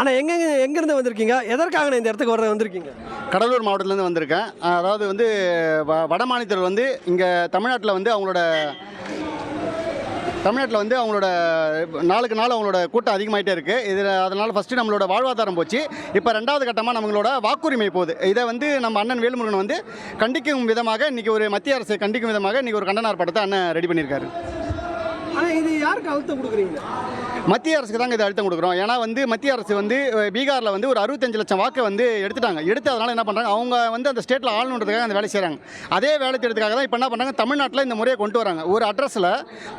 ஆனால் எங்கெங்க எங்கேருந்து வந்திருக்கீங்க? எதற்காக இந்த இடத்துக்கு வர வந்திருக்கீங்க? கடலூர் மாவட்டத்துலேருந்து வந்திருக்கேன். அதாவது வந்து வ வட மாநிலத்தில் வந்து இங்கே தமிழ்நாட்டில் வந்து அவங்களோட தமிழ்நாட்டில் வந்து அவங்களோட நாளுக்கு நாள் அவங்களோட கூட்டம் அதிகமாயிட்டே இருக்குது இதில் அதனால் ஃபஸ்ட்டு நம்மளோட வாழ்வாதாரம் போச்சு. இப்போ ரெண்டாவது கட்டமாக நம்மளோட வாக்குரிமை போகுது. இதை வந்து நம்ம அண்ணன் வேலுமுருகன் வந்து கண்டிக்கும் விதமாக இன்றைக்கி ஒரு மத்திய அரசை கண்டிக்கும் விதமாக இன்றைக்கி ஒரு கண்டன ஆர்ப்பாட்டத்தை அண்ணன் ரெடி பண்ணியிருக்காரு. ஆனால் இது யாருக்கு அழுத்தம் கொடுக்குறீங்க? மத்திய அரசுக்கு தாங்க இது அழுத்தம் கொடுக்குறோம். ஏன்னா வந்து மத்திய அரசு வந்து பீகாரில் வந்து ஒரு அறுபத்தஞ்சு லட்சம் வாக்கு வந்து எடுத்துட்டாங்க. எடுத்து அதனால் என்ன பண்ணுறாங்க அவங்க வந்து அந்த ஸ்டேட்டில் ஆளணுன்றதுக்காக அந்த வேலை செய்கிறாங்க அதே வேலை தேடுறதுக்காக தான் இப்போ என்ன பண்ணுறாங்க தமிழ்நாட்டில் இந்த முறையை கொண்டு வராங்க. ஒரு அட்ரஸில்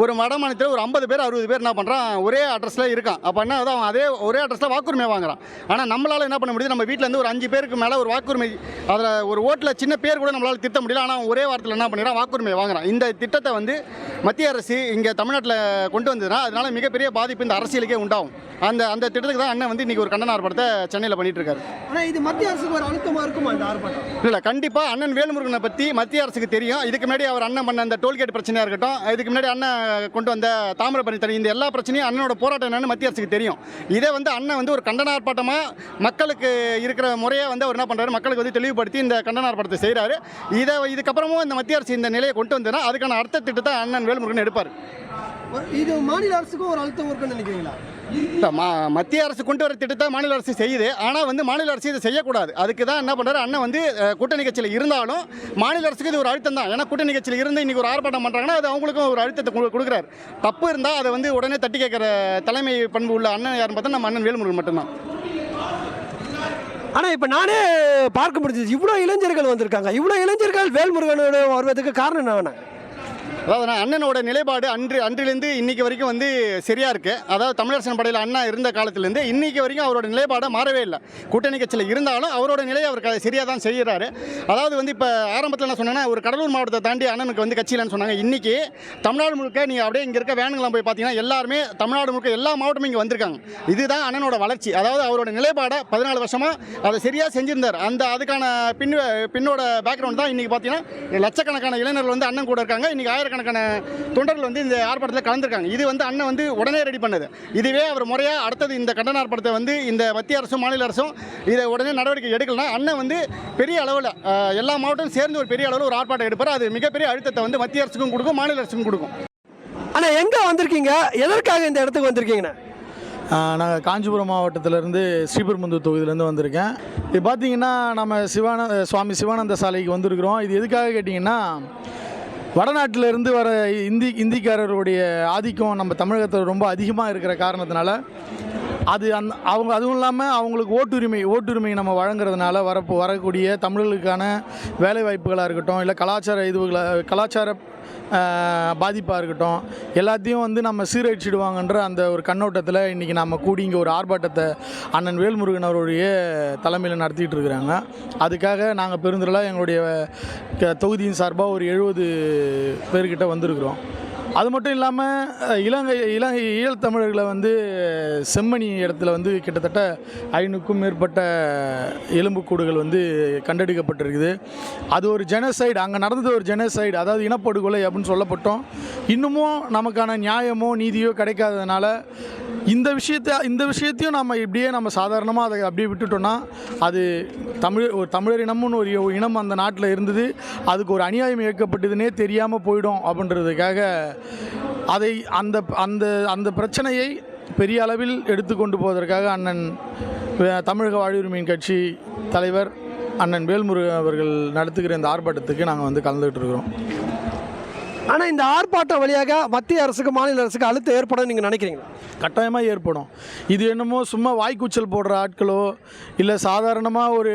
ஒரு வட மாநிலத்தில் ஒரு ஐம்பது பேர் அறுபது பேர் என்ன பண்ணுறான் ஒரே அட்ரஸில் இருக்கான். அப்போ என்ன ஆகுது? அவன் அதே ஒரே அட்ரஸில் வாக்குரிமை வாங்குறான். ஆனால் நம்மளால் என்ன பண்ண முடியுது? நம்ம வீட்டில் இருந்து ஒரு அஞ்சு பேருக்கு மேலே ஒரு வாக்குரிமை அதில் ஒரு ஓட்டில் சின்ன பேர் கூட நம்மளால் திருத்த முடியல. ஆனால் ஒரே வாரத்தில் என்ன பண்ணிடுறான்? வாக்குரிமை வாங்குறான். இந்த திட்டத்தை வந்து மத்திய அரசு இங்கே தமிழ்நாட்டில் கொண்டு வந்ததுன்னா அதனால் மிகப்பெரிய பாதிப்பு இந்த அரசியலுக்கே உண்டாகும். அந்த அந்த திட்டத்துக்கு தான் அண்ணன் வந்து இன்னைக்கு ஒரு கண்டன ஆர்ப்பாட்டத்தை சென்னையில் பண்ணிட்டு இருக்காரு ஆனால் இது மத்திய அரசுக்கு ஒரு அழுத்தமாக இருக்குமா இந்த ஆர்ப்பாட்டம்? இல்லை கண்டிப்பாக அண்ணன் வேல்முருகனை பற்றி மத்திய அரசுக்கு தெரியும். இதுக்கு முன்னாடி அவர் அண்ணன் பண்ண அந்த டோல்கேட் பிரச்சனையாக இருக்கட்டும் இதுக்கு முன்னாடி அண்ணன் கொண்டு வந்த தாமிரபரணி தனி இந்த எல்லா பிரச்சனையும் அண்ணனோட போராட்டம் என்னன்னு மத்திய அரசுக்கு தெரியும். இதே வந்து அண்ணன் வந்து ஒரு கண்டன ஆர்ப்பாட்டமாக மக்களுக்கு இருக்கிற முறையை வந்து அவர் என்ன பண்ணுறாரு மக்களுக்கு வந்து தெளிவுபடுத்தி இந்த கண்டன ஆர்ப்பாட்டத்தை செய்கிறாரு இதை இதுக்கப்புறமும் இந்த மத்திய அரசு இந்த நிலையை கொண்டு வந்ததுன்னா அதுக்கான அர்த்த திட்டத்தை அண்ணன் வேல்முருகன் எடுப்பார். இது மாநில அரசுக்கும் ஒரு அழுத்தம் இருக்குன்னு நினைக்கிறீங்களா? மா- மத்திய அரசு கொண்டு வர திட்டத்தை மாநில அரசு செய்யுது. ஆனால் வந்து மாநில அரசு இதை செய்யக்கூடாது. அதுக்கு தான் என்ன பண்ணுறாரு அண்ணன் வந்து கூட்டணி கட்சியில் இருந்தாலும் மாநில அரசுக்கு இது ஒரு அழுத்தம் தான். ஏன்னா கூட்டணி கட்சியில் இருந்து இன்னைக்கு ஒரு ஆர்ப்பாட்டம் பண்ணுறாங்கன்னா அது அவங்களுக்கும் ஒரு அழுத்தத்தை கொடு- கொடுக்குறாரு. தப்பு இருந்தால் அதை வந்து உடனே தட்டி கேட்குற தலைமை பண்பு உள்ள அண்ணன் யாருன்னு பார்த்தா நம்ம அண்ணன் வேலுமுருகன் மட்டும்தான். ஆனால் இப்போ நானே பார்க்க முடிஞ்சது. இவ்வளோ இளைஞர்கள் வந்திருக்காங்க. இவ்வளோ இளைஞர்கள் வேல்முருகனோட வருவதுக்கு காரணம் என்ன? அதாவது நான் அண்ணனோட நிலைப்பாடு அன்று அன்றிலிருந்து இன்னைக்கு வரைக்கும் வந்து சரியா இருக்கு. அதாவது தமிழரசன் படையில் அண்ணா இருந்த காலத்திலேருந்து இன்னைக்கு வரைக்கும் அவரோட நிலைப்பாடை மாறவே இல்லை. கூட்டணி கட்சியில் இருந்தாலும் அவரோட நிலையை அவர் க- சரியா தான் செய்கிறாரு. அதாவது வந்து இப்போ ஆரம்பத்தில் நான் சொன்னேன்னா ஒரு கடலூர் மாவட்டத்தை தாண்டி அண்ணனுக்கு வந்து கட்சியிலன்னு சொன்னாங்க. இன்னைக்கு தமிழ்நாடு முழுக்க நீங்கள் அப்படியே இங்கே இருக்க வேனுங்களாம் போய் பார்த்தீங்கன்னா எல்லாருமே தமிழ்நாடு முழுக்க எல்லா மாவட்டமும் இங்கே வந்திருக்காங்க. இதுதான் அண்ணனோட வளர்ச்சி. அதாவது அவரோட நிலைப்பாடை பதினாலு வருஷமாக அதை சரியாக செஞ்சிருந்தார். அந்த அதுக்கான பின் பின்னோட பேக்ரவுண்ட் தான் இன்னைக்கு பார்த்தீங்கன்னா லட்சக்கணக்கான இளைஞர்கள் வந்து அண்ணன் கூட இருக்காங்க. இன்னைக்கு ஆயிரக்கணக்கான தொண்டர்கள் வந்து இந்த ஆர்ப்பாட்டத்தில் கலந்துருக்காங்க. இது வந்து அண்ணன் வந்து உடனே ரெடி பண்ணது. இதுவே அவர் முறையாக அடுத்தது இந்த கண்டன ஆர்ப்பாட்டத்தை வந்து இந்த மத்திய அரசும் மாநில அரசும் இதை உடனே நடவடிக்கை எடுக்கலனா அண்ணன் வந்து பெரிய அளவில் எல்லா மாவட்டமும் சேர்ந்து ஒரு பெரிய அளவில் ஒரு ஆர்ப்பாட்டம் எடுப்பார். அது மிகப்பெரிய அழுத்தத்தை வந்து மத்திய அரசுக்கும் கொடுக்கும் மாநில அரசுக்கும் கொடுக்கும். ஆனால் எங்கே வந்திருக்கீங்க? எதற்காக இந்த இடத்துக்கு வந்திருக்கீங்கண்ணா? நாங்கள் காஞ்சிபுரம் மாவட்டத்திலேருந்து ஸ்ரீபெரும்புதூர் தொகுதியிலேருந்து வந்திருக்கேன். இது பார்த்தீங்கன்னா நம்ம சிவான சுவாமி சிவானந்த சாலைக்கு வந்திருக்கிறோம். இது எதுக்காக கேட்டிங்கன்னா வடநாட்டிலிருந்து வர இந்தி இந்திக்காரருடைய ஆதிக்கம் நம்ம தமிழகத்தில் ரொம்ப அதிகமாக இருக்கிற காரணத்தினால அது அந் அவங்க அதுவும் இல்லாமல் அவங்களுக்கு ஓட்டுரிமை ஓட்டுரிமை நம்ம வழங்குறதுனால வரப்போ வரக்கூடிய தமிழர்களுக்கான வேலைவாய்ப்புகளாக இருக்கட்டும் இல்லை கலாச்சார இதுகளை கலாச்சார பாதிப்பாக இருக்கட்டும். எல்லாத்தையும் வந்து நம்ம சீரழிச்சிடுவாங்கன்ற அந்த ஒரு கண்ணோட்டத்தில் இன்றைக்கி நம்ம கூடி இங்கே ஒரு ஆர்ப்பாட்டத்தை அண்ணன் வேல்முருகன் அவருடைய தலைமையில் நடத்திட்டு இருக்கிறாங்க. அதுக்காக நாங்கள் பெருந்திரலாக எங்களுடைய க- தொகுதியின் சார்பாக ஒரு எழுபது பேர்கிட்ட வந்திருக்கிறோம். அது மட்டும் இல்லாமல் இலங்கை இலங்கை ஈழத்தமிழர்களை வந்து செம்மணி இடத்துல வந்து கிட்டத்தட்ட ஐநூறுக்கும் மேற்பட்ட எலும்புக்கூடுகள் வந்து கண்டெடுக்கப்பட்டிருக்குது. அது ஒரு ஜெனசைடு அங்கே நடந்தது ஒரு ஜெனசைடு அதாவது இனப்படுகொலை அப்படின்னு சொல்லப்பட்டோம். இன்னமும் நமக்கான நியாயமோ நீதியோ கிடைக்காததுனால இந்த விஷயத்தை இந்த விஷயத்தையும் நம்ம இப்படியே நம்ம சாதாரணமாக அதை அப்படியே விட்டுட்டோம்னா அது தமிழ் ஒரு தமிழர் இனம்னு ஒரு இனம் அந்த நாட்டில் இருந்தது அதுக்கு ஒரு அநியாயம் இயக்கப்பட்டதுன்னே தெரியாமல் போயிடும் அப்படின்றதுக்காக அதை அந்த அந்த அந்த பிரச்சனையை பெரிய அளவில் எடுத்துக்கொண்டு போவதற்காக அண்ணன் தமிழக வாழ்வுரிமையின் கட்சி தலைவர் அண்ணன் வேல்முருகன் அவர்கள் நடத்துகிற இந்த ஆர்ப்பாட்டத்துக்கு நாங்கள் வந்து கலந்துக்கிட்டு இருக்கிறோம். ஆனால் இந்த ஆர்ப்பாட்டம் வழியாக மத்திய அரசுக்கு மாநில அரசுக்கு அழுத்தம் ஏற்படும் நீங்கள் நினைக்கிறீங்களா? கட்டாயமாக ஏற்படும். இது என்னமோ சும்மா வாய்க்கூச்சல் போடுற ஆட்களோ இல்லை சாதாரணமாக ஒரு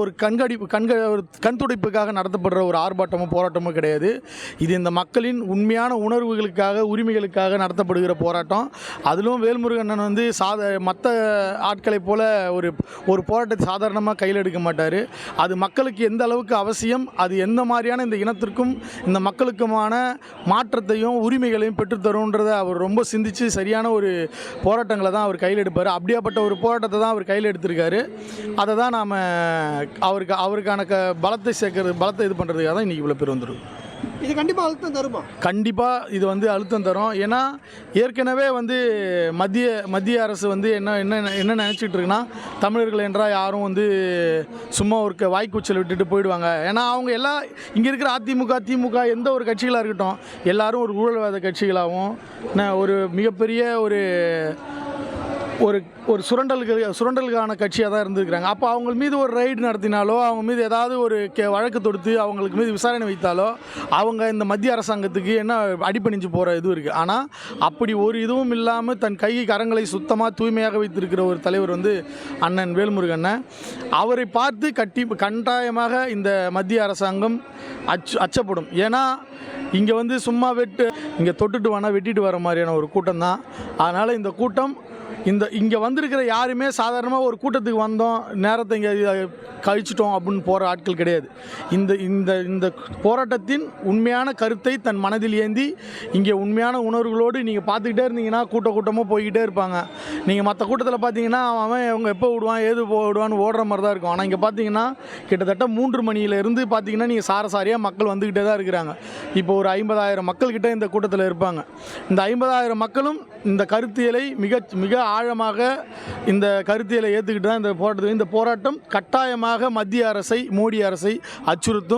ஒரு கண்காணிப்பு கண்க ஒரு கண் துடைப்புக்காக நடத்தப்படுற ஒரு ஆர்ப்பாட்டமோ போராட்டமோ கிடையாது. இது இந்த மக்களின் உண்மையான உணர்வுகளுக்காக உரிமைகளுக்காக நடத்தப்படுகிற போராட்டம். அதிலும் வேல்முருகண்ணன் வந்து சாத மற்ற ஆட்களைப் போல ஒரு ஒரு போராட்டத்தை சாதாரணமாக கையில் எடுக்க மாட்டார். அது மக்களுக்கு எந்த அளவுக்கு அவசியம் அது எந்த மாதிரியான இந்த இனத்திற்கும் இந்த நெருக்கமான மாற்றத்தையும் உரிமைகளையும் பெற்றுத்தரும்ன்றதை அவர் ரொம்ப சிந்தித்து சரியான ஒரு போராட்டங்களை தான் அவர் கையில் எடுப்பார். அப்படியாப்பட்ட ஒரு போராட்டத்தை தான் அவர் கையில் எடுத்திருக்காரு. அதை தான் நாம் அவருக்கு அவருக்கான க பலத்தை சேர்க்கறது பலத்தை இது பண்ணுறதுக்காக தான் இன்றைக்கி இவ்வளோ பேர் வந்துருக்கோம். இது கண்டிப்பாக அழுத்தம் தருமா? கண்டிப்பாக இது வந்து அழுத்தம் தரும். ஏன்னா ஏற்கனவே வந்து மத்திய மத்திய அரசு வந்து என்ன என்ன என்ன நினச்சிட்டு இருக்குன்னா தமிழர்கள் என்றால் யாரும் வந்து சும்மா ஒரு க- விட்டுட்டு போயிடுவாங்க. ஏன்னா அவங்க எல்லாம் இங்கே இருக்கிற அதிமுக திமுக எந்த ஒரு கட்சிகளாக இருக்கட்டும் எல்லாரும் ஒரு ஊழல்வாத கட்சிகளாகவும் என்ன ஒரு மிகப்பெரிய ஒரு ஒரு ஒரு சுரண்டலுக்கு சுரண்டலுக்கான கட்சியாக தான் இருந்திருக்கிறாங்க. அப்போ அவங்க மீது ஒரு ரைடு நடத்தினாலோ அவங்க மீது ஏதாவது ஒரு கே வழக்கு தொடுத்து அவங்களுக்கு மீது விசாரணை வைத்தாலோ அவங்க இந்த மத்திய அரசாங்கத்துக்கு என்ன அடிபணிஞ்சு போகிற இது இருக்குது ஆனால் அப்படி ஒரு இதுவும் இல்லாமல் தன் கை கரங்களை சுத்தமாக தூய்மையாக வைத்திருக்கிற ஒரு தலைவர் வந்து அண்ணன் வேல்முருகண்ணன் அவரை பார்த்து கட்டி கட்டாயமாக இந்த மத்திய அரசாங்கம் அச்சு அச்சப்படும். ஏன்னா இங்கே வந்து சும்மா வெட்டு இங்கே தொட்டுட்டு வேணால் வெட்டிட்டு வர மாதிரியான ஒரு கூட்டம் தான். அதனால் இந்த கூட்டம் இந்த இங்கே வந்திருக்கிற யாருமே சாதாரணமாக ஒரு கூட்டத்துக்கு வந்தோம் நேரத்தை இங்கே கழிச்சிட்டோம் அப்படின்னு போகிற ஆட்கள் கிடையாது. இந்த இந்த இந்த போராட்டத்தின் உண்மையான கருத்தை தன் மனதில் ஏந்தி இங்கே உண்மையான உணர்வுகளோடு நீங்கள் பார்த்துக்கிட்டே இருந்தீங்கன்னா கூட்ட கூட்டமாக போய்கிட்டே இருப்பாங்க. நீங்கள் மற்ற கூட்டத்தில் பார்த்தீங்கன்னா அவன் அவங்க எப்போ விடுவான் ஏது போ விடுவான்னு ஓடுற மாதிரி தான் இருக்கும். ஆனால் இங்கே பார்த்தீங்கன்னா கிட்டத்தட்ட மூன்று மணியிலேருந்து பார்த்தீங்கன்னா நீங்கள் சார சாரியாக மக்கள் வந்துக்கிட்டே தான் இருக்கிறாங்க. இப்போ ஒரு ஐம்பதாயிரம் மக்கள்கிட்ட இந்த கூட்டத்தில் இருப்பாங்க. இந்த ஐம்பதாயிரம் மக்களும் இந்த கருத்தியலை மிக மிக ஆழமாக இந்த கருத்தியலை ஏற்றுக்கிட்டு தான் இந்த போராட்டத்தை இந்த போராட்டம் கட்டாயமாக மத்திய அரசை மோடி அரசை அச்சுறுத்தும்.